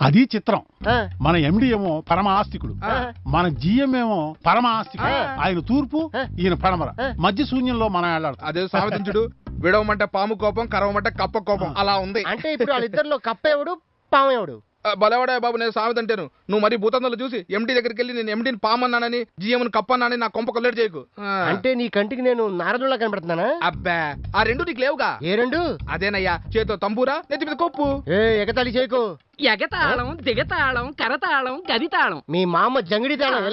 అది చిత్రం. మన ఎండి ఏమో పరమ ఆస్తికుడు మన జిఎం ఏమో పరమ ఆస్తికుడు. ఆయన తూర్పు. ఈయన పడమర. మధ్య శూన్యంలో మనం వెళ్ళాడుతాం అదే సావిత్రుడు విడవమంటే పాము కోపం కరవమంటే కప్ప కోపం. అలా ఉంది. అంటే ఇప్పుడు వాళ్ళిద్దరిలో కప్పేవుడు పామేవుడు? ఆ, బలవాడే బాబు నేను సామెత అంటాను నువ్వు మరి భూతంలో చూసి ఎండి దగ్గరికి వెళ్ళి నేను ఎండిని పామన్నానని జిఎంని కప్పన్నానని నా కొంప కొల్లేరు చేయకు. అంటే నీ కంటికి నేను నారదులా కనబడుతున్నానా? అబ్బా ఆ రెండు నీకు లేవుగా. ఏ రెండు? అదేనయ్యా చేతో తంబూరా నెత్తి మీద కొప్పు. ఏ ఎగతాళి చేయకు. ఎగతాళం దిగతాళం కరతాళం గదితాళం. మీ మామ జంగిడి తాళం.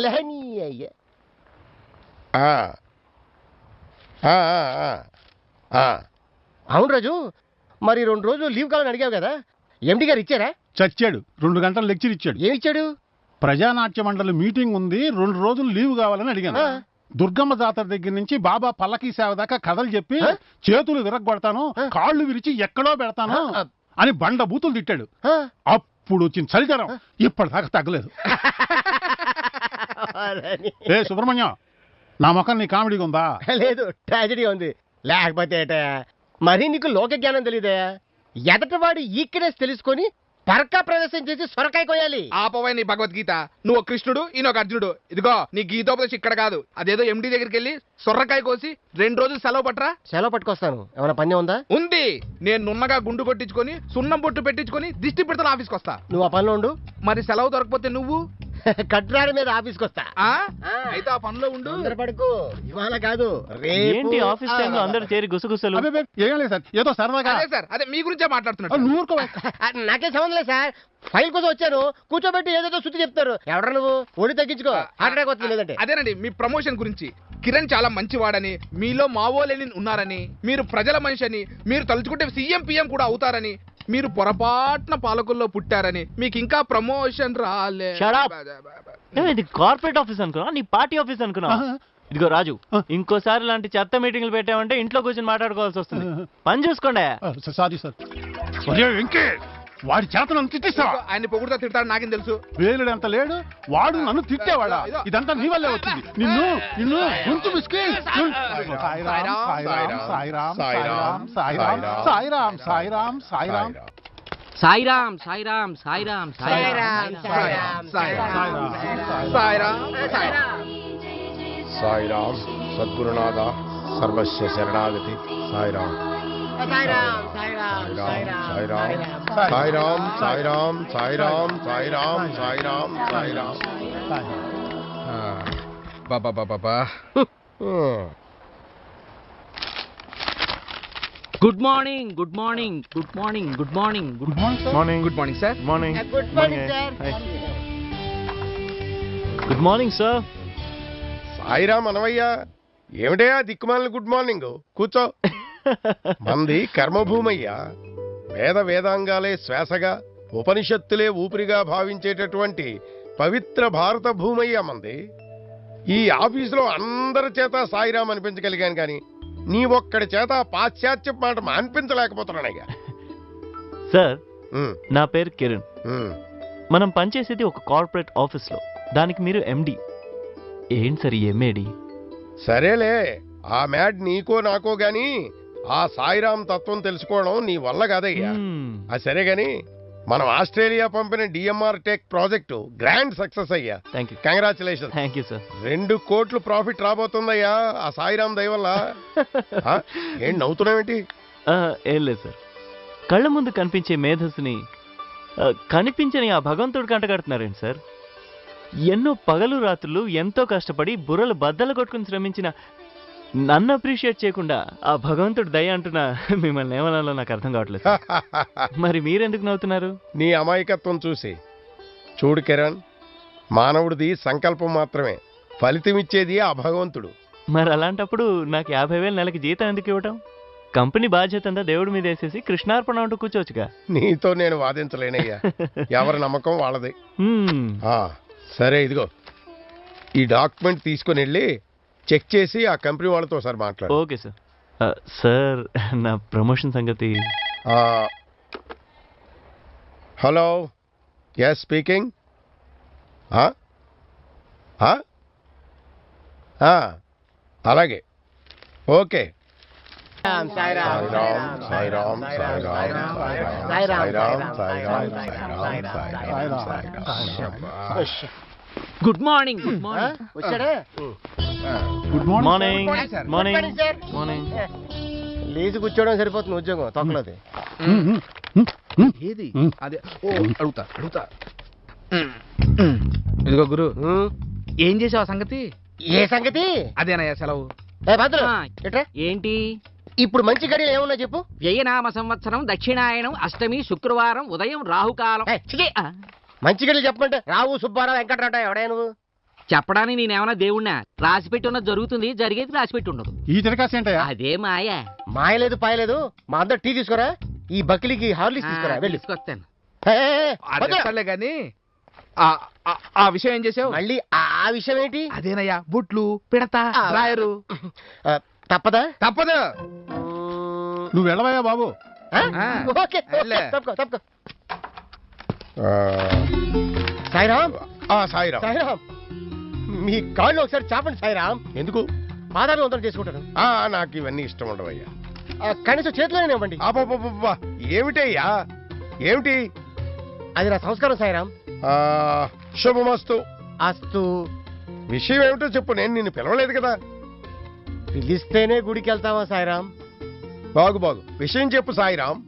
అయ్య. అవును రాజు మరి రెండు రోజులు లీవ్ కావాలని అడిగావు కదా? ఎండి గారు ఇచ్చారా? చచ్చాడు. రెండు గంటలు లెక్చర్ ఇచ్చాడు. ఏమి ఇచ్చాడు? ప్రజానాట్య మండలి మీటింగ్ ఉంది. రెండు రోజులు లీవ్ కావాలని అడిగాను. దుర్గమ్మ జాతర దగ్గర నుంచి బాబా పల్లకి సేవ దాకా కథలు చెప్పి? చేతులు విరగొడతాను. కాళ్ళు విరిచి ఎక్కడో పెడతాను. అని బండ బూతులు తిట్టాడు? అప్పుడు వచ్చిన చలితరం ఇప్పటిదాకా తగ్గలేదు. ఏ సుబ్రహ్మణ్యం నా ముఖం నీ కామెడీగా ఉందా? లేదు ట్రాజడీ ఉంది. లేకపోతే మరి నీకు లోక జ్ఞానం తెలియదే ఎదటివాడు ఈక్నెస్ తెలుసుకొని పరకా ప్రవేశం చేసి సొరకాయ కొయ్యాలి. ఆపవై నీ భగవద్గీత. నువ్వు ఒక కృష్ణుడు ఈయన ఒక అర్జునుడు. ఇదిగో నీ గీతోపదేశం ఇక్కడ కాదు. అదేదో ఎండి దగ్గరికి వెళ్ళి సొర్రకాయ కోసి రెండు రోజులు సెలవు పట్రా సెలవు పట్టుకొస్తాను. ఏమైనా పని ఉందా? ఉంది. నేను నున్నగా గుండు కొట్టించుకొని సున్నం బొట్టు పెట్టించుకొని దిష్టి పెడతాను ఆఫీస్కి వస్తా నువ్వు ఆ పనిలో ఉండు. మరి సెలవు దొరకపోతే నువ్వు? కట్రాడి మీద ఆఫీస్కి వస్తా. అయితే ఆ పనిలో ఉండు. తొందరపడకు ఇవాళ కాదు రేపు ఏంటి ఆఫీస్ టైంలో అందరూ చేరి గుసగుసలు? ఏం లేదు సార్. ఏదో సరదాగా. అదే సార్ అదే మీ గురించే మాట్లాడుతున్నాడు ఊరుకో. ఆ, నాకేం సంబంధం లేదు సార్. ఫైల్ కోసం వచ్చాను కూర్చోబెట్టి ఏదేదో శుద్ధి చెప్తారు. ఎవడ నువ్వు? ఒడి తగ్గించుకో. అటాక్ వస్తుంది లేదంటే. అదేనండి మీ ప్రమోషన్ గురించి. కిరణ్ చాలా మంచివాడని మీలో మావోలేని ఉన్నారని మీరు ప్రజల మనిషి అని మీరు తలుచుకుంటే సీఎం పిఎం కూడా అవుతారని మీరు పొరపాటున పాలకుల్లో పుట్టారని మీకు ఇంకా ప్రమోషన్ రాలే. Shut up. ఏం ఇది కార్పొరేట్ ఆఫీస్ అనుకున్నా నీ పార్టీ ఆఫీస్ అనుకున్నా. ఇదిగో రాజు. ఇంకోసారి ఇలాంటి చెత్త మీటింగ్లు పెట్టామంటే ఇంట్లో కూర్చొని మాట్లాడుకోవాల్సి వస్తుంది. పని చూసుకోండి. Sorry sir. వాడి చేత నన్ను తిట్టిస్తావా ఆయన పొగుడుతా తిడతాడు నాకేం తెలుసు వేలుడు ఎంత లేడు వాడు నన్ను తిట్టేవాడా ఇదంతా నీ వల్లే వచ్చింది నిన్ను నిన్ను గొంతు మిస్కి సాయిరాం సాయిరాం సాయిరాం సాయిరాం సాయిరాం సాయిరాం సాయిరాం సాయిరాం సాయిరామ్ సాయిరామ్ సాయిరామ్ సాయిరామ్, సాయిరామ్, సాయిరాం సాయిరామ్ సాయిరామ్ సద్గురునాథ సర్వస్య శరణాగతి Sairam Sairam, Sairam, Sairam Sairam, Sairam Sairam Sairam Sairam Sairam Baba Baba hmm. Good morning good morning good morning good morning good morning good morning sir morning good morning sir good morning sir Sairam అనవయ్యా ఏమిటయ్యా దిక్కుమాలిన గుడ్ మార్నింగ్ కూర్చో. మంది కర్మభూమయ్యా వేద వేదాంగాలే శ్వాసగా ఉపనిషత్తులే ఊపిరిగా భావించేటటువంటి పవిత్ర భారత భూమయ్యా మంది. ఈ ఆఫీసులో అందరి చేత సాయిరామ్ అనిపించగలిగాను కానీ నీ ఒక్కడి చేత పాశ్చాత్య మాట అనిపించలేకపోతున్నానయ్యా సార్ నా పేరు కిరణ్. మనం పనిచేసేది ఒక కార్పొరేట్ ఆఫీస్లో. దానికి మీరు ఎండి ఏంటి సార్ ఎంఏడి సరేలే ఆ మ్యాడ్ నీకో నాకో గాని ఆ సాయిరామ్ తత్వం తెలుసుకోవడం నీ వల్ల కాదయ్యా. అది సరే గాని మనం ఆస్ట్రేలియా పంపిన DMR tech project grand success అయ్యా. Thank you congratulation thank you sir రెండు కోట్లు ప్రాఫిట్ రాబోతుందయ్యా ఆ సాయిరామ్ దయ వల్ల. ఆ, ఏం నవ్వుతున్నావేంటి ఏం లేదు సార్ కళ్ళ ముందు కనిపించే మేధస్సుని ఆ, కనిపించని ఆ భగవంతుడు కంటగడుతున్నారేంటి సార్ ఎన్నో పగలు రాత్రులు ఎంతో కష్టపడి బుర్రలు బద్దలు కొట్టుకుని శ్రమించిన నన్ను అప్రిషియేట్ చేయకుండా ఆ భగవంతుడు దయ అంటున్నా మిమ్మల్ని ఏమనాలో నాకు అర్థం కావట్లేదు. మరి మీరెందుకు నవ్వుతున్నారు? నీ అమాయకత్వం చూసి. చూడు కిరణ్ మానవుడిది సంకల్పం మాత్రమే. ఫలితం ఇచ్చేది ఆ భగవంతుడు. మరి అలాంటప్పుడు నాకు యాభై వేలు నెలకి జీతం ఎందుకు ఇవ్వటం? కంపెనీ బాధ్యత అంతా దేవుడి మీద వేసేసి కృష్ణార్పణ అంటూ కూర్చోవచ్చుగా. నీతో నేను వాదించలేనయ్యా. ఎవరి నమ్మకం వాళ్ళది. సరే ఇదిగో. ఈ డాక్యుమెంట్ తీసుకొని వెళ్ళి చెక్ చేసి ఆ కంపెనీ వాళ్ళతో ఒకసారి మాట్లాడు ఓకే సార్ సార్ నా ప్రమోషన్ సంగతి ఆ, హలో ఎస్ స్పీకింగ్ అలాగే okay Sairam Sairam Sairam Sairam Sairam Sairam Sairam Sairam Sairam good morning. Good morning. వచ్చాడా? Good morning. మార్నింగ్. మార్నింగ్. లేచి కూర్చోవడం సరిపోతుంది ఉద్యోగం తొక్కలోది. ఏది. అదే. ఓ అడుగుతా అడుగుతా. ఇదిగో గురు. ఏం చేసావు ఆ సంగతి? ఏ సంగతి? అదేనయ్యా సెలవు. ఏ భద్రు ఆ. ఎట్రా? ఏంటి? ఇప్పుడు మంచి గడియలు ఏమున్నా చెప్పు. వ్యయనామ సంవత్సరం దక్షిణాయనం అష్టమి శుక్రవారం ఉదయం రాహుకాలం. ఆ, మంచి గడియలు చెప్పమంటే రావు సుబ్బారావు వెంకటరాట ఎవడా నువ్వు? చెప్పడానికి నేనేమన్నా దేవుణ్ణా? రాసి పెట్టి ఉన్నది జరుగుతుంది జరిగేది రాసి పెట్టి ఉండదు ఈ తిరకాసి ఏంటయ్యా? అదే మాయ. మాయలేదు పాయలేదు మా అందరు టీ తీసుకురా. ఈ బకిలికి హార్లిక్స్ తీసుకురా వెళ్ళు. తీసుకొస్తాను. ఏ, ఏ, ఏ, అది భద్రు. తెస్తాలే గాని ఆ- ఆ- ఆ విషయం ఏం చేసావు? మళ్ళీ ఆ ఆ విషయం ఏంటి? అదేనయ్యా బుట్లు పిడత ఆ. రాయరు ఆ, తప్పదా? తప్పదు. నువ్వు వెళ్ళవయ్యా బాబు. ఆ? ఆ. ఓకే ఓకే, వెళ్ళే. తప్పుకో తప్పుకో. ఆ, సాయిరామ్ ఆ, సాయిరామ్ సాయిరామ్ మీ కాళ్ళు ఒకసారి చాపండి సాయిరామ్ ఎందుకు? పాదాలు వందలు చేసుకుంటాను. ఆ నాకు ఇవన్నీ ఇష్టం ఉండవయ్యా కనీసం చేతిలోనే ఇవ్వండి. అబ్బబ్బబ్బబ్బా, ఏమిటయ్యా? ఏమిటి? అది నా సంస్కారం సాయిరామ్ శుభమస్తు. అస్తు. విషయం ఏమిటో చెప్పు నేను నిన్ను పిలవలేదు కదా. పిలిస్తేనే గుడికి వెళ్తావా సాయిరామ్ బాగు బాగు. విషయం చెప్పు సాయిరామ్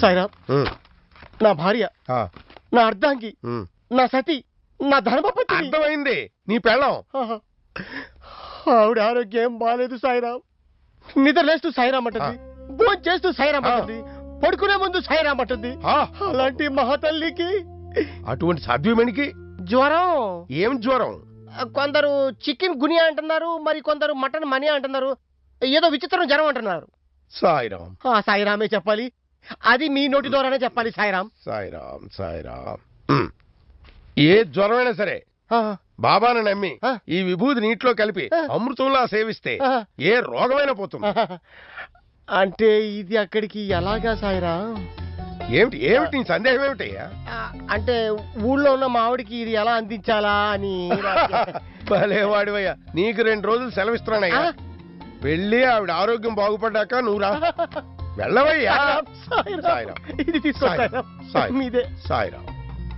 సాయిరామ్ నా భార్య నా అర్ధాంగి. నా సతి నా ధర్మపతి అర్థమైంది. నీ పెళ్ళం. ఆవిడ ఆరోగ్యం బాగాలేదు సాయిరామ్. నిద్ర లేస్తూ సాయిరామ్ అంటుంది. భోజనం చేస్తూ సాయిరామ్. అంటుంది. పడుకునే ముందు సాయిరామ్ అంటుంది. అలాంటి మహాతల్లికి అటువంటి సాధ్యమనికి జ్వరం. ఏం జ్వరం? కొందరు చికెన్ గునియా అంటున్నారు మరి కొందరు మటన్ మనీ అంటున్నారు. ఏదో విచిత్రం జ్వరం అంటున్నారు. సాయిరామ్. ఆ సాయిరామే చెప్పాలి. అది మీ నోటి ద్వారానే చెప్పాలి సాయిరామ్ సాయిరామ్ సాయిరామ్ ఉమ్. ఏ జ్వరమైనా సరే ఆ, బాబాను నమ్మి ఆ. ఈ విభూది నీటిలో కలిపి ఆ. అమృతంలా సేవిస్తే ఆ, ఏ రోగమైనా పోతుంది. అంటే ఇది అక్కడికి ఎలాగా సాయిరామ్ ఏమిటి ఏమిటి నీ సందేహం ఏమిటయ్యా? ఆ, అంటే ఊళ్ళో ఉన్న మా ఆవిడకి ఇది ఎలా అందించాలా అని భలే వాడివయ్యా. నీకు రెండు రోజులు సెలవిస్తున్నానయ్యా. ఆ? వెళ్ళి ఆవిడ ఆరోగ్యం బాగుపడ్డాక నువ్వు రా. వెళ్ళవయ్యా. సాయిరామ్. ఇది తీసుకో. మీదే. సాయిరామ్.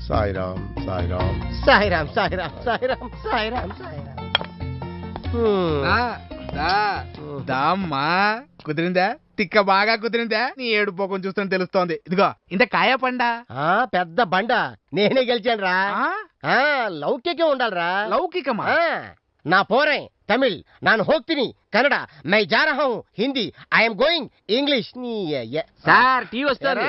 సాయిరామ్ సాయిరామ్. సాయిరామ్ సాయిరామ్ సాయిరామ్ సాయిరామ్ సాయిరామ్ హ్మ్. దా, దా, దా అమ్మా. కుదిరిందా? తిక్క బాగా కుదిరిందా? నీ ఏడు పోకం చూస్తుంటే తెలుస్తోంది. ఇదిగో ఇంత కాయ పండా? ఆ పెద్ద బండ. నేనే గెలిచాను రా ఆ? ఆ లౌకికం ఉండాలిరా. లౌకికమా? ఆ, నా పోరే. తమిళ్ నాన్ హోక్తిని కన్నడ మై జారహం హిందీ ఐఎమ్ గోయింగ్ ఇంగ్లీష్. నీ. సార్ టీ వస్తుంది?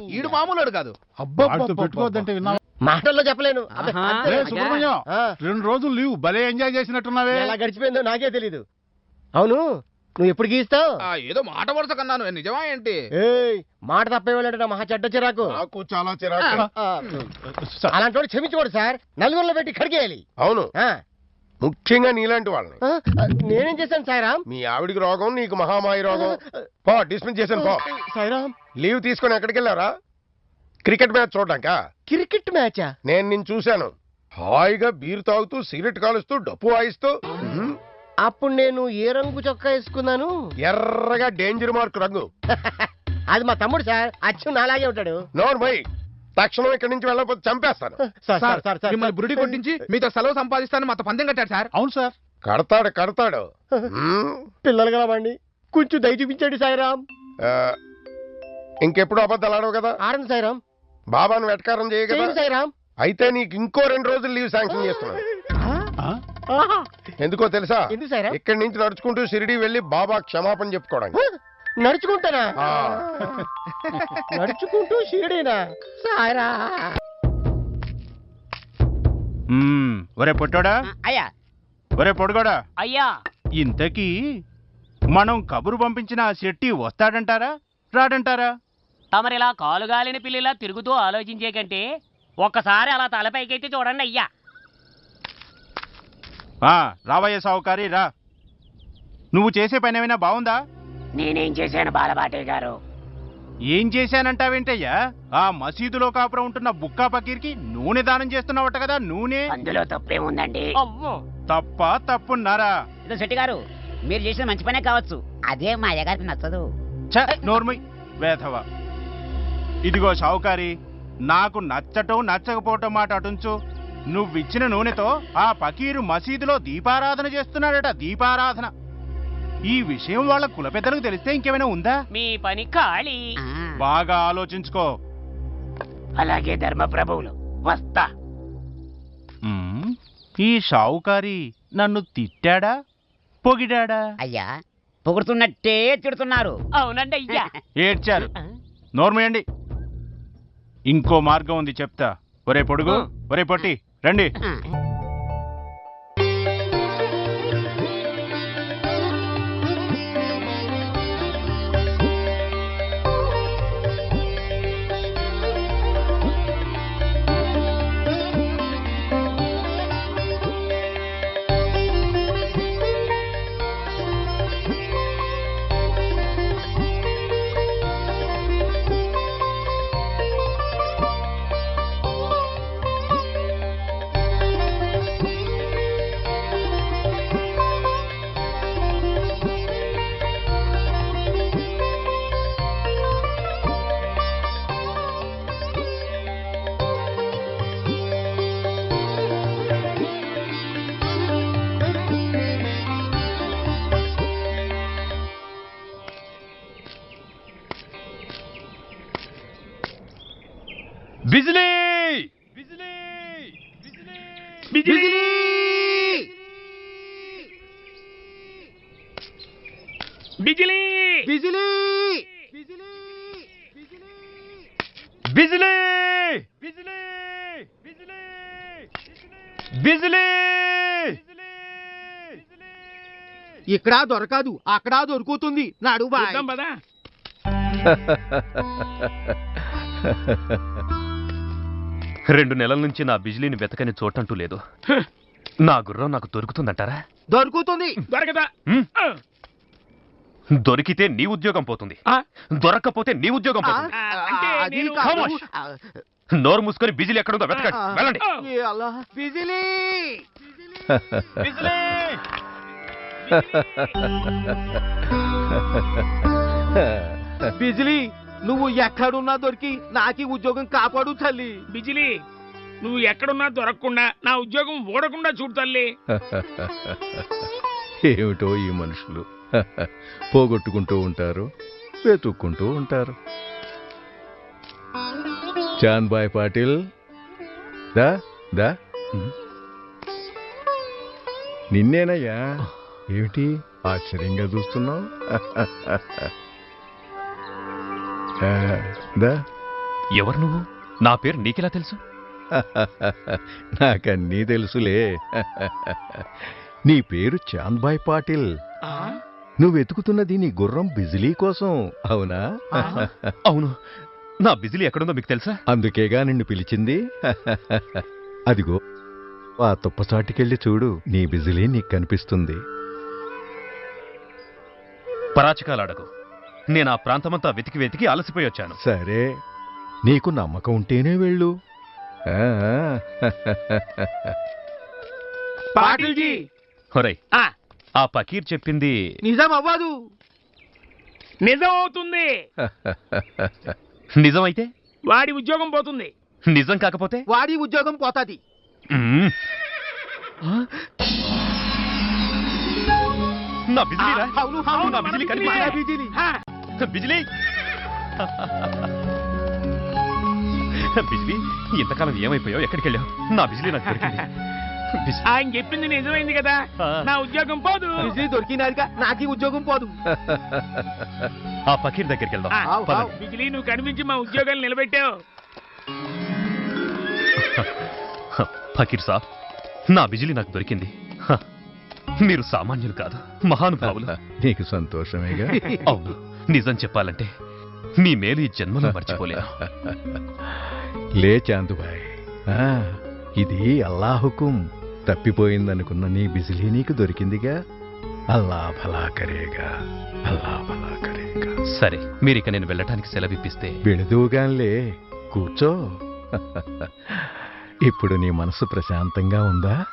నీ ఈడు మామూలుడు కాదు. వాడితో పెట్టుకోవద్దంటే విన్నావా? మాటల్లో చెప్పలేను. అబ్బే, సుబ్రహ్మణ్యం రెండు రోజులు లీవ్ భలే ఎంజాయ్ చేసినట్టున్నావే. ఎలా గడిచిపోయిందో నాకే తెలీదు. అవును నువ్వు ఎప్పుడు గీస్తావు? ఆ, ఏదో మాట వరుస కన్నాను. నిజమా ఏంటి? ఏయ్ మాట తప్పేవాళ్ళంటే నా మహా చెడ్డ చిరాకు. నాకు చాలా చిరాకు. అలాంటి వాడు క్షమించుకోడు సార్. నలుగురిలో పెట్టి కడిగేయాలి. అవును. ముఖ్యంగా నీలాంటి వాళ్ళని. నేనేం చేశాను సాయిరామ్ మీ ఆవిడికి రోగం నీకు మహామాయి రోగం. పో డిస్మిస్ చేశాను పో. సాయిరామ్ లీవ్ తీసుకొని ఎక్కడికి వెళ్ళారా క్రికెట్ మ్యాచ్ చూడడానికా? క్రికెట్ మ్యాచా? నేను నిన్ను చూశాను. హాయిగా బీరు తాగుతూ సిగరెట్ కాలుస్తూ డప్పు వాయిస్తూ. అప్పుడు నేను ఏ రంగు చొక్కా వేసుకున్నాను? ఎర్రగా డేంజర్ మార్క్ రంగు. అది మా తమ్ముడు సార్. అచ్చు నాలాగే ఉంటాడు. నోన్ భయ్ తక్షణం ఇక్కడి నుంచి వెళ్ళకపోతే చంపేస్తాను. సార్ సార్ సార్ సార్ మిమ్మల్ని బురుడి కొట్టించి మీతో సెలవు సంపాదిస్తాను మాతో పందెం కట్టాడు సార్. అవును సార్. కడతాడు కడతాడు. పిల్లలు కలవండి కొంచెం దయ చూపించండి సాయిరామ్. ఆ, ఇంకెప్పుడు అబద్ధాలు ఆడవు కదా? ఆడండి సాయిరామ్. బాబాను వెటకారం చేయ కదా? చేయండి సాయిరామ్. అయితే నీకు ఇంకో రెండు రోజులు లీవ్ శాంక్షన్ చేస్తున్నాను. ఎందుకో తెలుసా? ఇక్కడి నుంచి నడుచుకుంటూ షిరిడి వెళ్ళి బాబా క్షమాపణ చెప్పుకోవడానికి. నడుచుకుంటానా? ఆ. నడుచుకుంటూ షీడేనా? మ్మ్. ఒరే పొట్టోడా. అయ్యా. ఒరే పొడుగోడా. అయ్యా. ఇంతకీ మనం కబురు పంపించిన ఆ శెట్టి వస్తాడంటారా? రాడంటారా? తమరిలా కాలుగాలిన పిల్లిలా తిరుగుతూ ఆలోచించే కంటే ఒక్కసారి అలా తలపైకెత్తి చూడండి అయ్యా. ఆ రావయ్య సావుకారి రా. నువ్వు చేసే పని ఏమైనా బాగుందా? నేనేం చేశాను బాలబాటే గారు? ఏం చేశానంటావేంటయ్యా? ఆ మసీదులో కాపురం ఉంటున్న బుక్కా పకీర్కి నూనె దానం చేస్తున్నావట కదా నూనె? అందులో తప్పేముందండి? తప్ప తప్పున్నారా? ఇదో శెట్టి గారు మీరు చేసిన మంచి పనే కావచ్చు. అదే మా అయ్యగారికి నచ్చదు. ఛ, నోర్మై వేధవ. ఇదిగో షావుకారి నాకు నచ్చటం నచ్చకపోవటం మాట అటుంచు. నువ్విచ్చిన నూనెతో ఆ పకీరు మసీదులో దీపారాధన చేస్తున్నాడట దీపారాధన. ఈ విషయం వాళ్ళ కుల పెద్దలకు తెలిస్తే ఇంకేమైనా ఉందా? మీ పని ఖాళీ. బాగా ఆలోచించుకో. అలాగే ధర్మప్రభువులు వస్తా. ఈ షావుకారి నన్ను తిట్టాడా? పొగిడాడా? అయ్యా పొగుడుతున్నట్టే తిడుతున్నారు. అవునండి అయ్యా. ఏడ్చారు. నోర్మేయండి ఇంకో మార్గం ఉంది చెప్తా. ఒరే పొడుగు ఒరే పొట్టి రండి. బిజిలీ! బిజిలీ! బిజిలీ! ఇక్కడ దొరకదు అక్కడ దొరుకుతుంది. నాడు చూద్దాం పదా. రెండు నెలల నుంచి నా బిజిలీని వెతకని చోటంటూ లేదు. నా గుర్రం నాకు దొరుకుతుందంటారా? దొరుకుతుంది. దొరకదా. హ్మ్? దొరికితే నీ ఉద్యోగం పోతుంది. ఆ, దొరక్కపోతే నీ ఉద్యోగం పోతుంది. అది కాదు. నోరు మూసుకొని బిజిలీ ఎక్కడుందో వెతకండి. వెళ్ళండి. ఏ అల్లా. బిజిలీ! బిజిలీ! నువ్వు ఎక్కడున్నా దొరికి నాకి ఉద్యోగం కాపాడు తల్లి. బిజిలీ నువ్వు ఎక్కడున్నా దొరకకుండా నా ఉద్యోగం ఓడకుండా చూడు తల్లి. ఏమిటో ఈ మనుషులు? పోగొట్టుకుంటూ ఉంటారు వెతుక్కుంటూ ఉంటారు. చాంద్ బాయ్ పాటిల్ దా దా. నిన్నేనయ్యా. ఏమిటి? ఆశ్చర్యంగా చూస్తున్నావు? దా. ఎవరు నువ్వు? నా పేరు నీకెలా తెలుసు? నాకన్నీ తెలుసులే. నీ పేరు చాంద్బాయ్ పాటిల్. ఆ, నువ్వు వెతుకుతున్నది నీ గుర్రం బిజిలీ కోసం. అవునా? అవును. నా బిజిలీ ఎక్కడుందో మీకు తెలుసా? అందుకేగా నిన్ను పిలిచింది. అదిగో ఆ తుప్పసాటికెళ్ళి చూడు నీ బిజిలీ నీకు కనిపిస్తుంది. పరాచకాలు అడగు నేను ఆ ప్రాంతమంతా వెతికి వెతికి అలసిపోయి వచ్చాను. సరే నీకు నమ్మకం ఉంటేనే వెళ్ళు. ఆ, పాటిల్జీ! హొరై ఆ, పకీర్ చెప్పింది. నిజం అవ్వదు నిజం అవుతుంది నిజమైతే? వాడి ఉద్యోగం పోతుంది. నిజం కాకపోతే? వాడి ఉద్యోగం పోతాది. మ్మ్. నా బిజిలీరా అవును అవును, నా మన బిజిలీ బిజిలీ. మన కనిపిస్తుందా? బిజిలీ ఆ, బిజిలీ. బిజిలీ ఇంతకాలం ఏమైపోయావు? ఎక్కడికి వెళ్ళావు నా బిజిలీ నాకు దొరికింది. ఆయన చెప్పింది నిజమైంది కదా. నా ఉద్యోగం పోదు. బిజిలీ దొరికినారుగా నాకి ఉద్యోగం పోదు. ఆ పకీర్ దగ్గరికి వెళ్దాం. బిజిలీ నువ్వు కనిపించి మా ఉద్యోగాలు నిలబెట్టావు. ఫకీర్ సాబ్ నా బిజిలీ నాకు దొరికింది. మీరు సామాన్యులు కాదు మహానుభావులు. నీకు సంతోషమేగా? అవును నిజం చెప్పాలంటే మీ మేలు ఈ జన్మలో మర్చిపోలేను. లే చాందుబాయ్. ఇది అల్లా హుకుం. తప్పిపోయిందనుకున్న నీ బిజిలీ నీకు దొరికిందిగా? అల్లా భలా కరేగా అల్లా భలా కరేగా. సరే మీరు ఇక నేను వెళ్ళటానికి సెలవిప్పిస్తే. వెళుదువుగాన్లే కూర్చో. ఇప్పుడు నీ మనసు ప్రశాంతంగా ఉందా?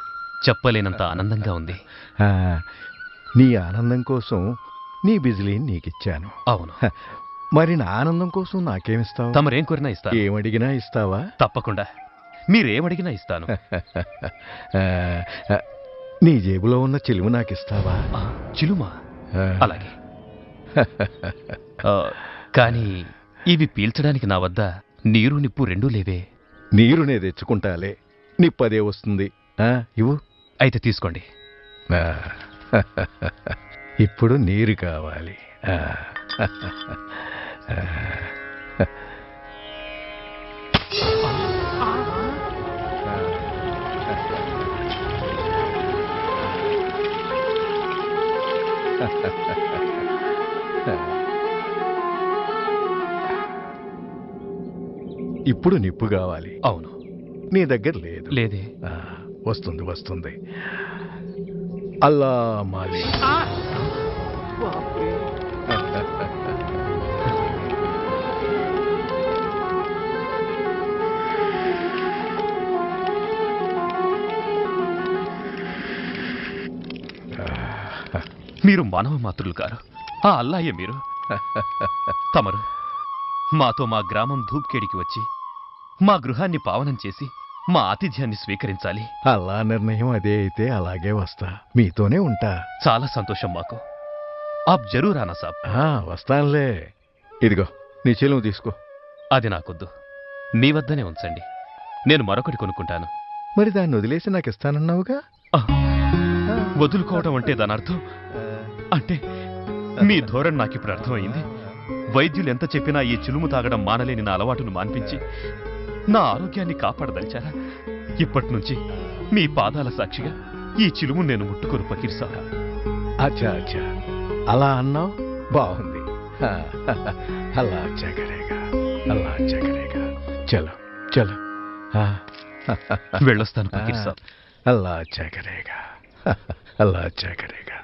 చెప్పలేనంత ఆనందంగా ఉంది. ఆ, నీ ఆనందం కోసం నీ బిజిలీని నీకిచ్చాను. అవును. మరి నా ఆనందం కోసం నాకేమిస్తావు? తమరేం కోరినా ఇస్తాను. ఏమడిగినా ఇస్తావా? తప్పకుండా. మీరేమడిగినా ఇస్తాను. నీ జేబులో ఉన్న చిలుము నాకిస్తావా? ఆ, చిలుమా. అలాగే. కానీ ఇవి పీల్చడానికి నా వద్ద నీరు నిప్పు రెండూ లేవే. నీరునే తెచ్చుకుంటాలే. నిప్పదే వస్తుంది. ఆ, ఇవ్వు. అయితే తీసుకోండి. ఇప్పుడు నీరు కావాలి. ఇప్పుడు నిప్పు కావాలి. అవును. నీ దగ్గర లేదు. లేదే. వస్తుంది వస్తుంది. అల్లా మాలి మీరు మానవ మాతృలు కారు. ఆ అల్లాయే మీరు. తమరు మాతో మా గ్రామం ధూప్కేడికి వచ్చి మా గృహాన్ని పావనం చేసి మా ఆతిథ్యాన్ని స్వీకరించాలి. అల్లా నిర్ణయం అదే అయితే అలాగే వస్తా. మీతోనే ఉంటా. చాలా సంతోషం మాకు. ఆప్ జరూర్ ఆనా సాబ్. వస్తానులే. ఇదిగో నీ చెలువు తీసుకో. అది నాకొద్దు. మీ వద్దనే ఉంచండి. నేను మరొకటి కొనుక్కుంటాను. మరి దాన్ని వదిలేసి నాకు ఇస్తానన్నావుగా వదులుకోవడం అంటే దాని అర్థం అంటే మీ ధోరణి నాకు ఇప్పుడు అర్థమైంది. వైద్యులు ఎంత చెప్పినా ఈ చిలుము తాగడం మానలేని నా అలవాటును మాన్పించి నా ఆరోగ్యాన్ని కాపాడదలిచారా? ఇప్పటి నుంచి మీ పాదాల సాక్షిగా ఈ చిలుము నేను ముట్టుకొని పకిర్సా అచ్చా అచ్చా. అలా అన్నావు? బాగుంది. హా, అల్లా అచ్చా కరేగా అల్లా అచ్చా కరేగా చలో చలో. వెళ్ళొస్తాను పకీర్ సాబ్ అల్లా అచ్చా కరేగా అల్లా అచ్చా కరేగా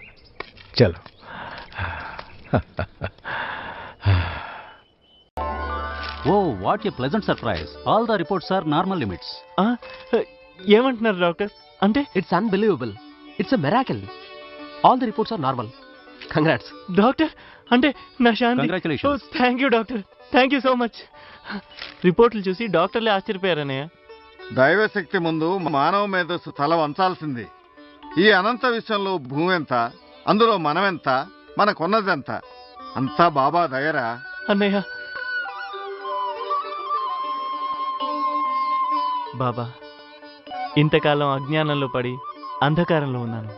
చలో. ఓ what a pleasant surprise. All the reports are normal limits. ఆ, ఏమంటున్నారు డాక్టర్? అంటే? It's unbelievable it's a miracle all the reports are normal congrats doctor అంటే నా Shanti. Congratulations. Thank you doctor. Thank you so much రిపోర్ట్లు చూసి డాక్టర్లే ఆశ్చర్యపోయారన్నయ్య దైవశక్తి ముందు మానవ మేధస్సు తల వంచాల్సింది. ఈ అనంత విషయంలో భూమి ఎంత? అందులో మనమెంత మనకున్నదెంత? అంతా బాబా దయరా. అన్నయ్య. బాబా ఇంతకాలం అజ్ఞానంలో పడి అంధకారంలో ఉన్నాను.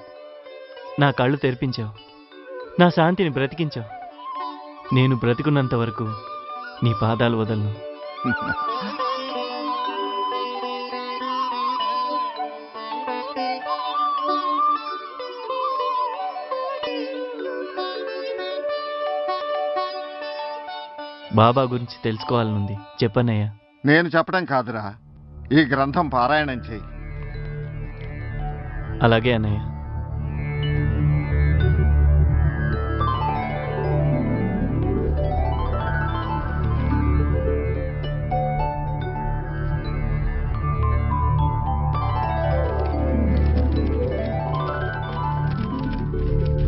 నా కళ్ళు తెరిపించావు. నా శాంతిని బ్రతికించావు. నేను బ్రతికున్నంత వరకు నీ పాదాలు వదలను. బాబా గురించి తెలుసుకోవాలనుంది. చెప్పన్నయ్యా నేను చెప్పడం కాదురా. ఈ గ్రంథం పారాయణం చెయ్యి అలాగే అన్నయ్య.